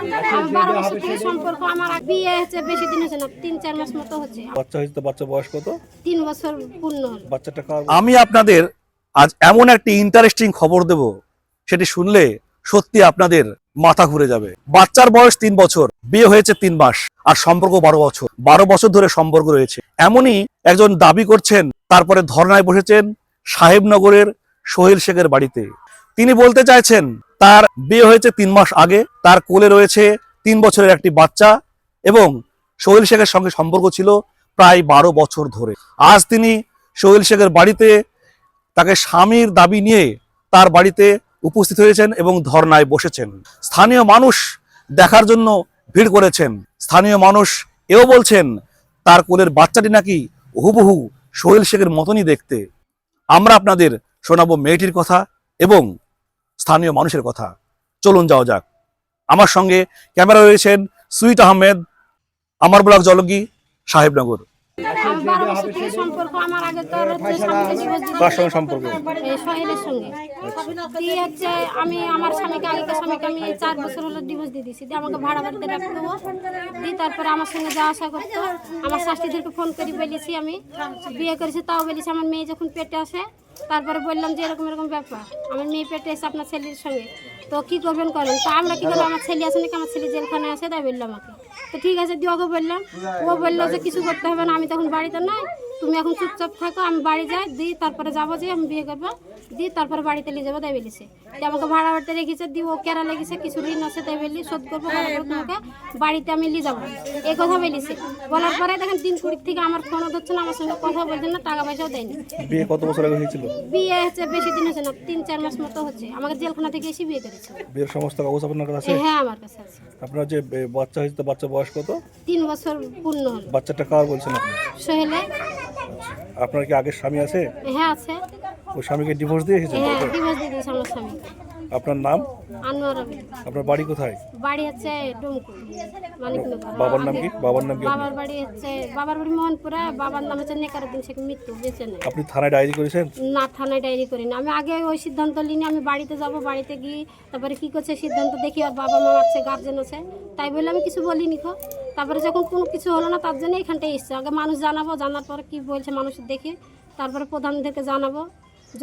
আমার বারো বছর থেকে সম্পর্ক আমার বিয়ে হচ্ছে বেশি দিন হচ্ছে না তিন চার মাস মতো হচ্ছে। বাচ্চা হয়েছে তো বাচ্চা বয়স কত? তিন বছর পূর্ণ হলো। বাচ্চাটা আমি আপনাদের আজ এমন একটি ইন্টারেস্টিং খবর দেব সেটি শুনলে সত্যি আপনাদের মাথা ঘুরে যাবে। বাচ্চার বয়স তিন বছর বিয়ে হয়েছে তিন মাস আর সম্পর্ক বারো বছর। বারো বছর ধরে সম্পর্ক রয়েছে। এমনই একজন দাবি করছেন তারপরে ধর্নায় বসেছেন সাহেবনগরের সোহেল শেখের বাড়িতে। তিনি বলতে চাইছেন, তার বিয়ে হয়েছে তিন মাস আগে, তার কোলে রয়েছে তিন বছরের একটি বাচ্চা এবং সোহেল শেখের সঙ্গে সম্পর্ক ছিল প্রায় বারো বছর ধরে। আজ তিনি সোহেল শেখের বাড়িতে তাকে স্বামীর দাবি নিয়ে তার বাড়িতে উপস্থিত হয়েছেন এবং ধর্নায় বসেছেন। স্থানীয় মানুষ দেখার জন্য ভিড় করেছেন। স্থানীয় মানুষ এও বলছেন, তার কোলের বাচ্চাটি নাকি হুবহু সোহেল শেখের মতনই দেখতে। আমরা আপনাদের শোনাবো মেয়েটির কথা এবং স্থানীয় মানুষের কথা। চলুন যাওয়া যাক। আমার সঙ্গে ক্যামেরা রয়েছেন সুইট আহমেদ আমার ব্লক জলঙ্গি সাহেবনগর। সম্পর্ক আমার আগে তো কার সঙ্গে সম্পর্ক? সোহেলের সঙ্গে। দিয়ে হচ্ছে আমি আমার স্বামীকে আগেকার স্বামীকে আমি চার বছর হলো ডিভোর্স দিয়ে দিয়েছি। দিয়ে আমাকে ভাড়া বাড়িতে রাখতে দেবো দিয়ে তারপরে আমার সঙ্গে যাওয়া আসা করতো। আমার শাস্তিদেরকে ফোন করে বলেছি আমি। বিয়ে করেছি তাও বলেছি আমার মেয়ে যখন পেটে আসে তারপরে বললাম যে এরকম এরকম ব্যাপার। আমার মেয়ে পেটে এসে আপনার ছেলের সঙ্গে। তো কি করবেন করেন? তো আমরা কি করব আমার ছেলে আছে নাকি? আমার ছেলে জেলখানে আছে, তাই বললাম আমাকে। তো ঠিক আছে দিওকে ওকে বললাম। ও বলল যে কিছু করতে হবে না, আমি তখন বাড়িতে নাই। তুমি এখন চুপচাপ থাকো, আমি বাড়ি যাই দিই তারপরে যাব যে আমি বিয়ে করব। দিই তারপরে বাড়িতে নিয়ে যাব তাই বলেছে। দিয়ে আমাকে ভাড়া বাড়িতে রেখেছে দিয়ে ও কেরা লেগেছে কিছু ঋণ আছে তাই বললি শোধ করব তোমাকে বাড়িতে আমি নিয়ে যাব। এই কথা বলেছে। বলার পরে দেখেন দিন কুড়ির থেকে আমার ফোনও ধরছে না আমার সঙ্গে কথা বলছে না টাকা পয়সাও দেয়নি বিয়ে কত বছর আগে হয়েছিল? বিয়ে হচ্ছে বেশি দিন হচ্ছে না তিন চার মাস মতো হচ্ছে। আমাকে জেলখানা থেকে এসে বিয়ে করেছে। বিয়ের সমস্ত কাগজ আপনার কাছে আছে? হ্যাঁ আমার কাছে আছে। আপনার যে বাচ্চা হয়েছে তো বাচ্চা বয়স কত? তিন বছর পূর্ণ হলো। বাচ্চাটা কার বলছেন আপনি? সোহেলে আপনার কি আগের স্বামী আছে? হ্যাঁ আছে। ওই স্বামীকে ডিভোর্স দিয়ে এসেছেন? হ্যাঁ ডিভোর্স দিয়ে দিয়েছে আমার স্বামী। আপনার নাম? আনোয়ার আপনার বাড়ি কোথায়? বাড়ি হচ্ছে ডুমকু বাবার নাম কি? বাবার নাম কি বাবার বাড়ি হচ্ছে বাবার বাড়ি মোহনপুরা বাবার নাম হচ্ছে নেকারুদ্দিন শেখ মৃত্যু বেঁচে নেই। আপনি থানায় ডায়েরি করেছেন? না থানায় ডায়েরি করিনি। আমি আগে ওই সিদ্ধান্ত নিইনি আমি বাড়িতে যাব বাড়িতে গিয়ে তারপরে কি করছে সিদ্ধান্ত দেখি আর বাবা মা আছে গার্জেন আছে। তাই বলে আমি কিছু বলিনি খো তারপরে যখন কোনো কিছু হলো না তার জন্য এখানটায় এসছে। আগে মানুষ জানাব জানার পরে কি বলছে মানুষ দেখে তারপরে প্রধানদেরকে জানাব।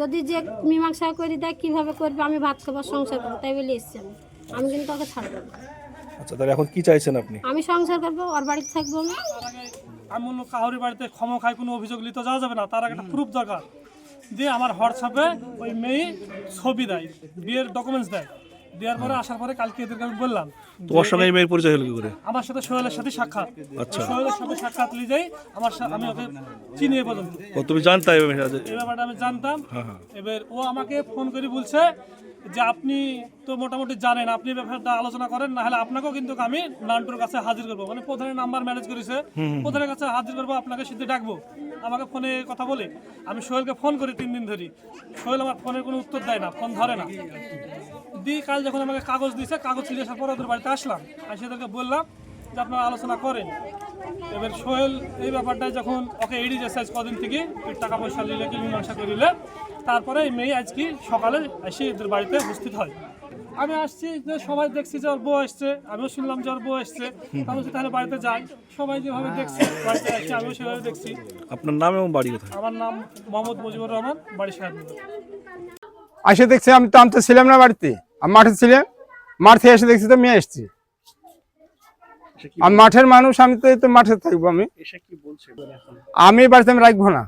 যদি যে মীমাংসা করে দেয় কীভাবে করবে? আমি ভাত খাবার সংসার করব তাই বলে এসছি আমি। আমি কিন্তু তাকে ছাড়বো না। আচ্ছা তাহলে এখন কি চাইছেন আপনি? আমি সংসার করব ওর বাড়িতে থাকব আমি। আমি অন্য কাউরি বাড়িতে ক্ষমা খায় কোনো অভিযোগ নিতে যাওয়া যাবে না। তার আগে একটা প্রুফ দরকার। দিয়ে আমার হোয়াটসঅ্যাপে ওই মেয়ে ছবি দেয় বিয়ের ডকুমেন্টস দেয়। দেওয়ার পরে আসার পরে কালকে এদেরকে আমি বললাম তোমার সঙ্গে এই মেয়ের পরিচয় হলো কি করে? আমার সাথে সোহেলের সাথে সাক্ষাৎ। আচ্ছা। সোহেলের সাথে সাক্ষাৎ নিয়ে যাই আমার সা- আমি ওকে চিনিয়ে পর্যন্ত। ও তুমি জানতে এই ব্যাপারটা আমি জানতাম। এবার ও আমাকে ফোন করে বলছে যে আপনি তো মোটামুটি জানেন আপনি ব্যাপারটা আলোচনা করেন না হলে আপনাকেও কিন্তু আমি নান্টুর কাছে হাজির করব। মানে প্রধানের নাম্বার ম্যানেজ করেছে। প্রধানের কাছে হাজির করব আপনাকে সিদ্ধে ডাকবো। আমাকে ফোনে কথা বলে আমি সোহেলকে ফোন করি তিন দিন ধরে সোহেল আমার ফোনের কোনো উত্তর দেয় না ফোন ধরে না। দি কাল যখন আমাকে কাগজ দিয়েছে কাগজ নিয়ে আসার পর ওদের বাড়িতে আসলাম। আসে ওদেরকে বললাম যে আপনারা আলোচনা করেন। এবার সোহেল এই ব্যাপারটা যখন ওকে এড়িয়ে যাচ্ছে আজ কদিন থেকে টাকা পয়সা নিলে কি মীমাংসা করিলে তারপরে এই মেয়ে আজকে সকালে এসে এদের বাড়িতে উপস্থিত হয়। আমি আসছি যে সবাই দেখছি যে ওর বউ আসছে আমিও শুনলাম যে ওর বউ আসছে আমি তাহলে বাড়িতে যাই সবাই যেভাবে দেখছি বাড়িতে আসছে আমিও সেভাবে দেখছি। আপনার নাম এবং বাড়ি কোথায়? আমার নাম মোহাম্মদ মুজিবুর রহমান বাড়ি সাহেব। আসে দেখছি আমি তো আমি তো ছিলাম না বাড়িতে। আমি মাঠে ছিলাম মাঠ থেকে এসে দেখছি তো মেয়ে এসছি। আমি মাঠের মানুষ আমি তো এই তো মাঠে থাকব আমি। আমি বাড়িতে আমি রাখব না।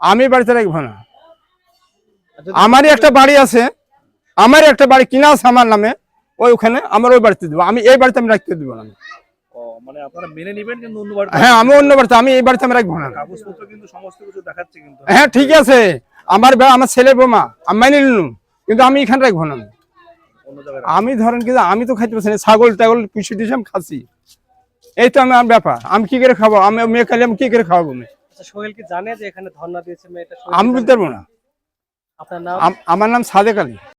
আমি বাড়িতে রাখব না। আমারই একটা বাড়ি আছে আমারই একটা বাড়ি কিনা আছে আমার নামে ওই ওখানে আমার ওই বাড়িতে দেবো। আমি এই বাড়িতে আমি রাখতে দেবো না। মানে হ্যাঁ আমি অন্য বাড়িতে আমি এই বাড়িতে আমি রাখব না। হ্যাঁ ঠিক আছে। আমার আমার ছেলে বোমা আমি মাইনে নিলাম। কিন্তু আমি এখানে রাখব না। আমি ধরেন কিন্তু আমি তো খাইতে পারছি না ছাগল টাগল পুষে দিয়েছি আমি খাচ্ছি। এই তো আমি আমার ব্যাপার আমি কি করে খাব? আমি মেয়ে খালি আমি কি করে খাওয়াবো মেয়ে? আচ্ছা সোহেল কি জানে যে এখানে ধর্ণা দিয়েছে মেয়েটা? আমি বুঝতে বলতে পারব না। আপনার নাম? আমার নাম সাদেক আলী।